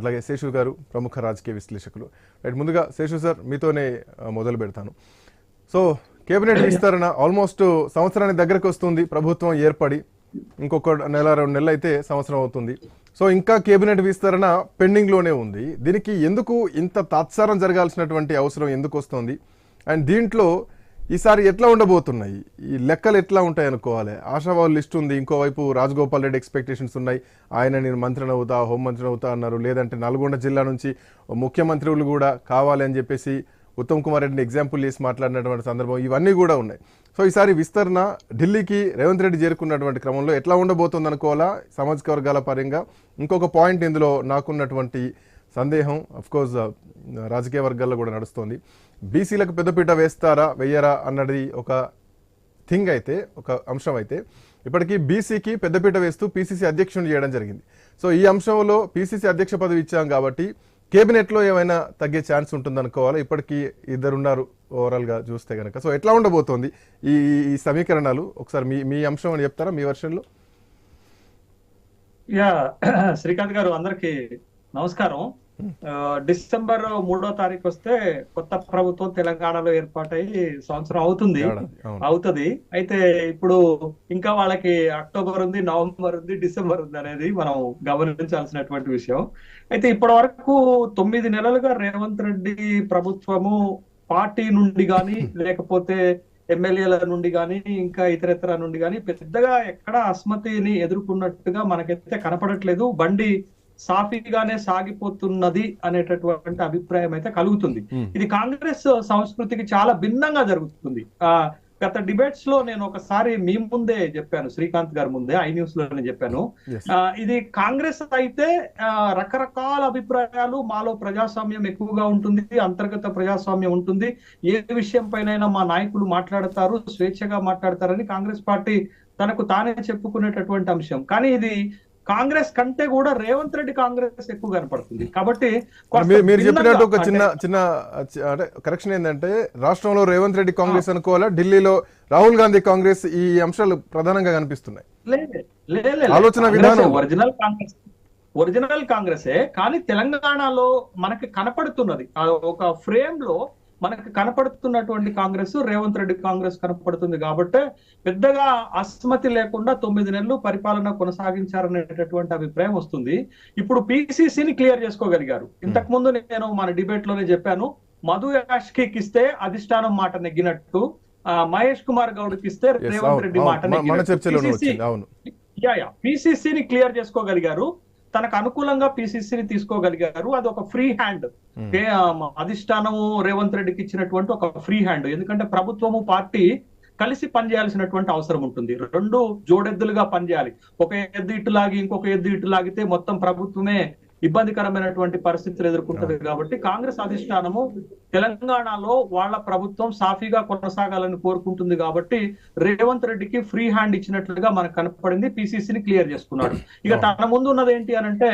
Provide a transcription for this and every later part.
అలాగే శేషు గారు ప్రముఖ రాజకీయ విశ్లేషకులు. రైట్ ముందుగా శేషు సార్ మీతోనే మొదలు పెడతాను. సో కేబినెట్ విస్తరణ ఆల్మోస్ట్ సంవత్సరానికి దగ్గరకు వస్తుంది. ప్రభుత్వం ఏర్పడి ఇంకొక నెల రెండు నెలలు అయితే సంవత్సరం అవుతుంది. సో ఇంకా కేబినెట్ విస్తరణ పెండింగ్లోనే ఉంది. దీనికి ఎందుకు ఇంత తాత్సారం జరగాల్సినటువంటి అవసరం ఎందుకు వస్తుంది? అండ్ దీంట్లో ఈసారి ఎట్లా ఉండబోతున్నాయి? ఈ లెక్కలు ఎట్లా ఉంటాయి అనుకోవాలి? ఆశావాహుల లిస్ట్ ఉంది ఇంకోవైపు రాజగోపాల్ రెడ్డి ఎక్స్పెక్టేషన్స్ ఉన్నాయి. ఆయన నేను మంత్రిని అవుతా హోంమంత్రిని అవుతా అన్నారు. లేదంటే నల్గొండ జిల్లా నుంచి ముఖ్యమంత్రులు కూడా కావాలి అని చెప్పేసి ఉత్తమ్ కుమార్ రెడ్డిని ఎగ్జాంపుల్ చేసి మాట్లాడినటువంటి సందర్భం ఇవన్నీ కూడా ఉన్నాయి. సో ఈసారి విస్తరణ ఢిల్లీకి రేవంత్ రెడ్డి చేరుకున్నటువంటి క్రమంలో ఎట్లా ఉండబోతుంది అనుకోవాలా సామాజిక వర్గాల పరంగా ఇంకొక పాయింట్ ఇందులో నాకున్నటువంటి సందేహం కోర్స్ రాజకీయ వర్గాల్లో కూడా నడుస్తోంది. బీసీలకు పెద్దపీట వేస్తారా వెయ్యరా అన్నది ఒక థింగ్ అయితే ఒక అంశం అయితే ఇప్పటికీ బీసీకి పెద్దపీట వేస్తూ పీసీసీ అధ్యక్షుని చేయడం జరిగింది. సో ఈ అంశంలో పీసీసీ అధ్యక్ష పదవి ఇచ్చాం కాబట్టి కేబినెట్లో ఏమైనా తగ్గే ఛాన్స్ ఉంటుందనుకోవాలా? ఇప్పటికీ ఇద్దరున్నారు ఓవరాల్గా చూస్తే కనుక సో ఎట్లా ఉండబోతోంది ఈ ఈ సమీకరణాలు? ఒకసారి మీ మీ అంశం అని చెప్తారా మీ వర్షన్లో? యా శ్రీకాంత్ గారు అందరికి నమస్కారం. డిసెంబర్ మూడో తారీఖు వస్తే కొత్త ప్రభుత్వం తెలంగాణలో ఏర్పాటై సంవత్సరం అవుతుంది. అవుతుంది. అయితే ఇప్పుడు ఇంకా వాళ్ళకి అక్టోబర్ ఉంది నవంబర్ ఉంది డిసెంబర్ ఉంది అనేది మనం గమనించాల్సినటువంటి విషయం. అయితే ఇప్పటి వరకు తొమ్మిది నెలలుగా రేవంత్ రెడ్డి ప్రభుత్వము పార్టీ నుండి గాని లేకపోతే ఎమ్మెల్యేల నుండి గాని ఇంకా ఇతరత్ర నుండి గాని పెద్దగా ఎక్కడ అస్మతిని ఎదుర్కొన్నట్టుగా మనకైతే కనపడట్లేదు. బండి సాఫీగానే సాగిపోతున్నది అనేటటువంటి అభిప్రాయం అయితే కలుగుతుంది. ఇది కాంగ్రెస్ సంస్కృతికి చాలా భిన్నంగా జరుగుతుంది. ఆ గత డిబేట్స్లో నేను ఒకసారి మీ ముందే చెప్పాను శ్రీకాంత్ గారి ముందే ఐ న్యూస్లోనే చెప్పాను. ఇది కాంగ్రెస్ అయితే రకరకాల అభిప్రాయాలు మాలో ప్రజాస్వామ్యం ఎక్కువగా ఉంటుంది అంతర్గత ప్రజాస్వామ్యం ఉంటుంది. ఏ విషయం పైన మా నాయకులు మాట్లాడతారు స్వేచ్ఛగా మాట్లాడతారని కాంగ్రెస్ పార్టీ తనకు తానే చెప్పుకునేటటువంటి అంశం. కానీ ఇది కాంగ్రెస్ కంటే కూడా రేవంత్ రెడ్డి కాంగ్రెస్ ఎక్కువ కనపడుతుంది. కాబట్టి మీరు చెప్పినట్టు ఒక చిన్న చిన్న అంటే కరెక్షన్ ఏంటంటే రాష్ట్రంలో రేవంత్ రెడ్డి కాంగ్రెస్ అనుకోవాలా? ఢిల్లీలో రాహుల్ గాంధీ కాంగ్రెస్ ఈ అంశాలు ప్రధానంగా కనిపిస్తున్నాయి. ఆలోచన విధానం. ఒరిజినల్ కాంగ్రెస్ ఒరిజినల్ కాంగ్రెసే కానీ తెలంగాణలో మనకి కనపడుతున్నది. ఒక ఫ్రేమ్లో మనకి కనపడుతున్నటువంటి కాంగ్రెస్ రేవంత్ రెడ్డి కాంగ్రెస్ కనపడుతుంది కాబట్టి పెద్దగా అస్మతి లేకుండా తొమ్మిది నెలలు పరిపాలన కొనసాగించారనేటటువంటి అభిప్రాయం వస్తుంది. ఇప్పుడు పిసిసిని క్లియర్ చేసుకోగలిగారు. ఇంతకు ముందు నేను మన డిబేట్లోనే చెప్పాను మధు యాష్కి ఇస్తే అధిష్టానం మాట నెగ్గినట్టు మహేష్ కుమార్ గౌడ్కి ఇస్తే రేవంత్ రెడ్డి. మాట నెగ్గినట్టు. పిసిసిని క్లియర్ చేసుకోగలిగారు. తనకు అనుకూలంగా పిసిసిని తీసుకోగలిగారు. అది ఒక ఫ్రీ హ్యాండ్ అధిష్టానము రేవంత్ రెడ్డికి ఇచ్చినటువంటి ఒక ఫ్రీ హ్యాండ్ ఎందుకంటే ప్రభుత్వము పార్టీ కలిసి పనిచేయాల్సినటువంటి అవసరం ఉంటుంది. రెండు జోడెద్దులుగా పనిచేయాలి. ఒక ఎద్దు ఇటు లాగి ఇంకొక ఎద్దు ఇటు లాగితే మొత్తం ప్రభుత్వమే ఇబ్బందికరమైనటువంటి పరిస్థితులు ఎదుర్కొంటది కాబట్టి కాంగ్రెస్ అధిష్టానము తెలంగాణలో వాళ్ళ ప్రభుత్వం సాఫీగా కొనసాగాలని కోరుకుంటుంది కాబట్టి రేవంత్ రెడ్డికి ఫ్రీ హ్యాండ్ ఇచ్చినట్లుగా మనకు కనపడింది పిసిసిని క్లియర్ చేసుకున్నాడు. ఇక తన ముందు ఉన్నది ఏంటి అని అంటే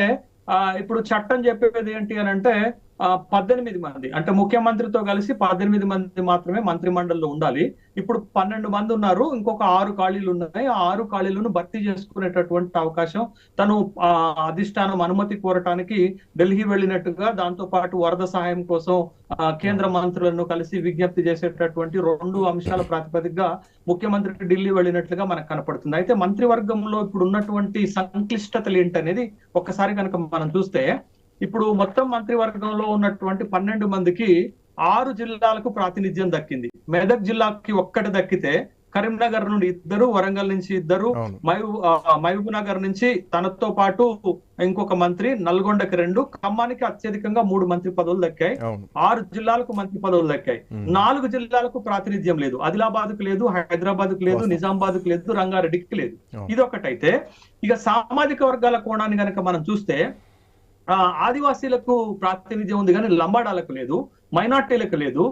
ఆ, ఇప్పుడు చట్టం చెప్పేది ఏంటి అని అంటే ఆ, పద్దెనిమిది మంది. అంటే ముఖ్యమంత్రితో కలిసి పద్దెనిమిది మంది మాత్రమే మంత్రి మండలిలో ఉండాలి. ఇప్పుడు పన్నెండు మంది ఉన్నారు. ఇంకొక ఆరు ఖాళీలు ఉన్నాయి. ఆ ఆరు ఖాళీలను భర్తీ చేసుకునేటటువంటి అవకాశం తను ఆ, అధిష్టానం అనుమతి కోరటానికి ఢిల్లీ వెళ్ళినట్టుగా దాంతో పాటు వరద సహాయం కోసం కేంద్ర మంత్రులను కలిసి విజ్ఞప్తి చేసేటటువంటి రెండు అంశాల ప్రాతిపదికగా ముఖ్యమంత్రి ఢిల్లీ వెళ్ళినట్లుగా మనకు కనపడుతుంది. అయితే మంత్రివర్గంలో ఇప్పుడు ఉన్నటువంటి సంక్లిష్టతలు ఏంటనేది ఒక్కసారి కనుక మనం చూస్తే ఇప్పుడు మొత్తం మంత్రివర్గంలో ఉన్నటువంటి పన్నెండు మందికి ఆరు జిల్లాలకు ప్రాతినిధ్యం దక్కింది. మెదక్ జిల్లాకి ఒక్కటి దక్కితే కరీంనగర్ నుండి ఇద్దరు వరంగల్ నుంచి ఇద్దరు మహబూబ్ నగర్ నుంచి తనతో పాటు ఇంకొక మంత్రి నల్గొండకి రెండు ఖమ్మానికి అత్యధికంగా మూడు మంత్రి పదవులు దక్కాయి. ఆరు జిల్లాలకు మంత్రి పదవులు దక్కాయి. నాలుగు జిల్లాలకు ప్రాతినిధ్యం లేదు. ఆదిలాబాద్కు లేదు హైదరాబాద్కు లేదు. నిజామాబాద్కు లేదు రంగారెడ్డికి లేదు. ఇది ఒకటైతే ఇక సామాజిక వర్గాల కోణాన్ని గనక మనం చూస్తే ఆదివాసీలకు ప్రాతినిధ్యం ఉంది కానీ లంబాడాలకు లేదు మైనార్టీలకు లేదు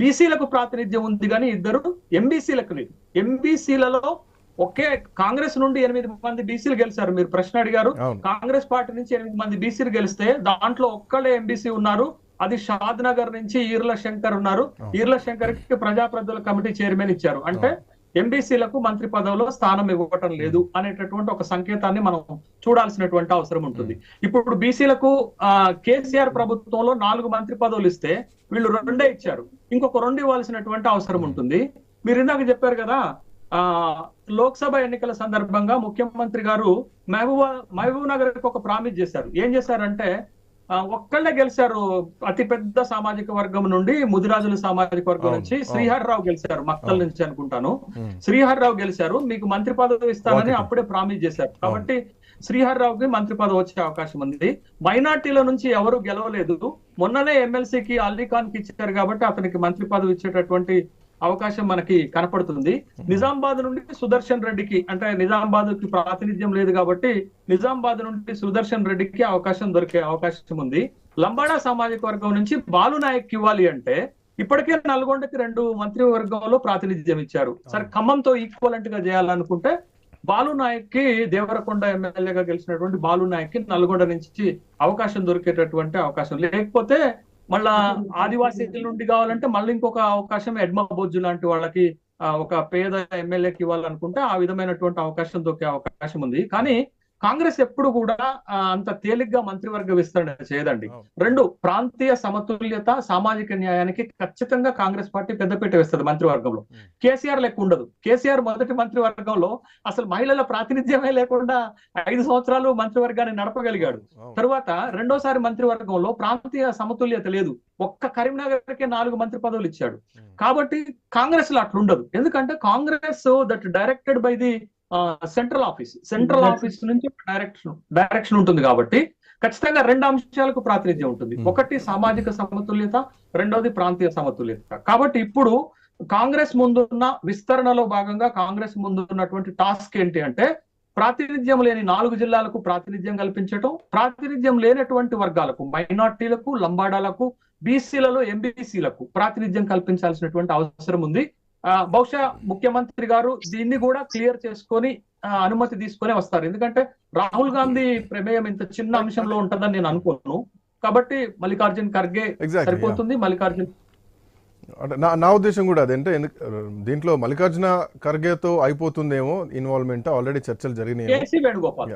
బీసీలకు ప్రాతినిధ్యం ఉంది కానీ ఇద్దరు ఎంబీసీలకు లేదు. ఎంబీసీలలో ఒకే కాంగ్రెస్ నుండి ఎనిమిది మంది బీసీలు గెలిచారు. మీరు ప్రశ్న అడిగారు. కాంగ్రెస్ పార్టీ నుంచి ఎనిమిది మంది బీసీలు గెలిస్తే దాంట్లో ఒక్కళ్ళే ఎంబీసీ ఉన్నారు. అది షాద్ నగర్ నుంచి ఈర్ల శంకర్ ఉన్నారు. ఈర్ల శంకర్కి ప్రజాప్రతినిధుల కమిటీ చైర్మన్ ఇచ్చారు. అంటే ఎంబీసీలకు మంత్రి పదవిలో స్థానం ఇవ్వటం లేదు అనేటటువంటి ఒక సంకేతాన్ని మనం చూడాల్సినటువంటి అవసరం ఉంటుంది. ఇప్పుడు బీసీలకు కేసీఆర్ ప్రభుత్వంలో నాలుగు మంత్రి పదవులు ఇస్తే వీళ్ళు రెండే ఇచ్చారు. ఇంకొక రెండు ఇవ్వాల్సినటువంటి అవసరం ఉంటుంది. మీరు ఇందాక చెప్పారు కదా ఆ లోక్సభ ఎన్నికల సందర్భంగా ముఖ్యమంత్రి గారు మహబూబా మహబూబ్ నగర్ ఒక ప్రామిస్ చేశారు. ఏం చేశారంటే ఒక్కళ్ళే గెలిచారు అతి పెద్ద సామాజిక వర్గం నుండి ముదిరాజుల సామాజిక వర్గం నుంచి అవును. శ్రీహర్ రావు గెలిచారు మక్తల్. నుంచి అనుకుంటాను ఉమ్. శ్రీహర్ రావు గెలిచారు మీకు మంత్రి పదవి ఇస్తానని. అప్పుడే ప్రామిస్ చేశారు కాబట్టి శ్రీహర్ రావుకి మంత్రి పదవి వచ్చే అవకాశం ఉంది మైనార్టీల నుంచి ఎవరు గెలవలేదు మొన్ననే ఎమ్మెల్సీకి అల్లీ ఖాన్కి ఇచ్చారు కాబట్టి అతనికి మంత్రి పదవి ఇచ్చేటటువంటి అవకాశం మనకి కనపడుతుంది. నిజామాబాద్ నుండి సుదర్శన్ రెడ్డికి అంటే నిజామాబాద్కి ప్రాతినిధ్యం లేదు కాబట్టి నిజామాబాద్ నుండి సుదర్శన్ రెడ్డికి అవకాశం దొరికే అవకాశం ఉంది. లంబాడా సామాజిక వర్గం నుంచి బాలు నాయక్ ఇవ్వాలి అంటే ఇప్పటికే నల్గొండకి రెండు మంత్రివర్గంలో ప్రాతినిధ్యం ఇచ్చారు. సరే ఖమ్మంతో ఈక్వలెంట్గా చేయాలనుకుంటే బాలు నాయక్కి దేవరకొండ ఎమ్మెల్యేగా గెలిచినటువంటి బాలు నాయక్కి నల్గొండ నుంచి అవకాశం దొరికేటటువంటి అవకాశం. లేకపోతే మళ్ళా ఆదివాసీల నుండి కావాలంటే మళ్ళీ ఇంకొక అవకాశం ఎడ్మ బొజ్జు లాంటి వాళ్ళకి ఒక పేద ఎమ్మెల్యేకి ఇవ్వాలనుకుంటే ఆ విధమైనటువంటి అవకాశం దొరికే అవకాశం ఉంది. కానీ కాంగ్రెస్ ఎప్పుడు కూడా అంత తేలిగ్గా మంత్రివర్గ విస్తరణ చేయదండి. రెండు ప్రాంతీయ సమతుల్యత సామాజిక న్యాయానికి ఖచ్చితంగా కాంగ్రెస్ పార్టీ పెద్దపీట వేస్తుంది మంత్రివర్గంలో. కేసీఆర్ లెక్క ఉండదు కేసీఆర్ మొదటి మంత్రివర్గంలో అసలు మహిళల ప్రాతినిధ్యమే లేకుండా ఐదు సంవత్సరాలు మంత్రివర్గాన్ని నడపగలిగాడు. తరువాత రెండోసారి మంత్రివర్గంలో ప్రాంతీయ సమతుల్యత లేదు ఒక్క కరీంనగర్కే నాలుగు మంత్రి పదవులు ఇచ్చాడు. కాబట్టి కాంగ్రెస్లో అట్లుండదు ఎందుకంటే Congress that directed by the central office central office నుంచి డైరెక్షన్ డైరెక్షన్ ఉంటుంది కాబట్టి ఖచ్చితంగా రెండు అంశాలకు ప్రాతినిధ్యం ఉంటుంది. Hmm. ఒకటి సామాజిక సమతుల్యత రెండోది ప్రాంతీయ సమతుల్యత. కాబట్టి ఇప్పుడు కాంగ్రెస్ ముందున్న విస్తరణలో భాగంగా కాంగ్రెస్ ముందు ఉన్నటువంటి టాస్క్ ఏంటి అంటే ప్రాతినిధ్యం లేని నాలుగు జిల్లాలకు ప్రాతినిధ్యం కల్పించటం ప్రాతినిధ్యం లేనటువంటి వర్గాలకు మైనార్టీలకు లంబాడాలకు బీసీలలో ఎంబీసీలకు ప్రాతినిధ్యం కల్పించాల్సినటువంటి అవసరం ఉంది. బహుశా ముఖ్యమంత్రి గారు దీన్ని కూడా క్లియర్ చేసుకొని అనుమతి తీసుకొని వస్తారు ఎందుకంటే రాహుల్ గాంధీ ప్రమేయం ఇంత చిన్న అంశంలో ఉంటుందని నేను అనుకోను కాబట్టి మల్లికార్జున్ ఖర్గే. సరిపోతుంది మల్లికార్జున్ అంటే నా నా ఉద్దేశం కూడా అదేంటే దీంట్లో మల్లికార్జున ఖర్గేతో అయిపోతుందేమో ఇన్వాల్వ్మెంట్ ఆల్రెడీ చర్చలు జరిగినాయి కేసీ వేణుగోపాల్.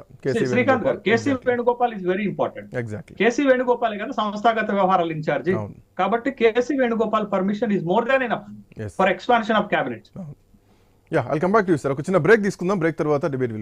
శ్రీకాంత్ గారు K C Venugopal is very important exactly K C Venugopal గారు సంస్థాగత వ్యవహారాల ఇన్ఛార్జి కాబట్టి K C Venugopal permission is more than enough for expansion of cabinet yeah I'll come back to sir ఒక చిన్న break తీసుకుందాం. Break తర్వాత debate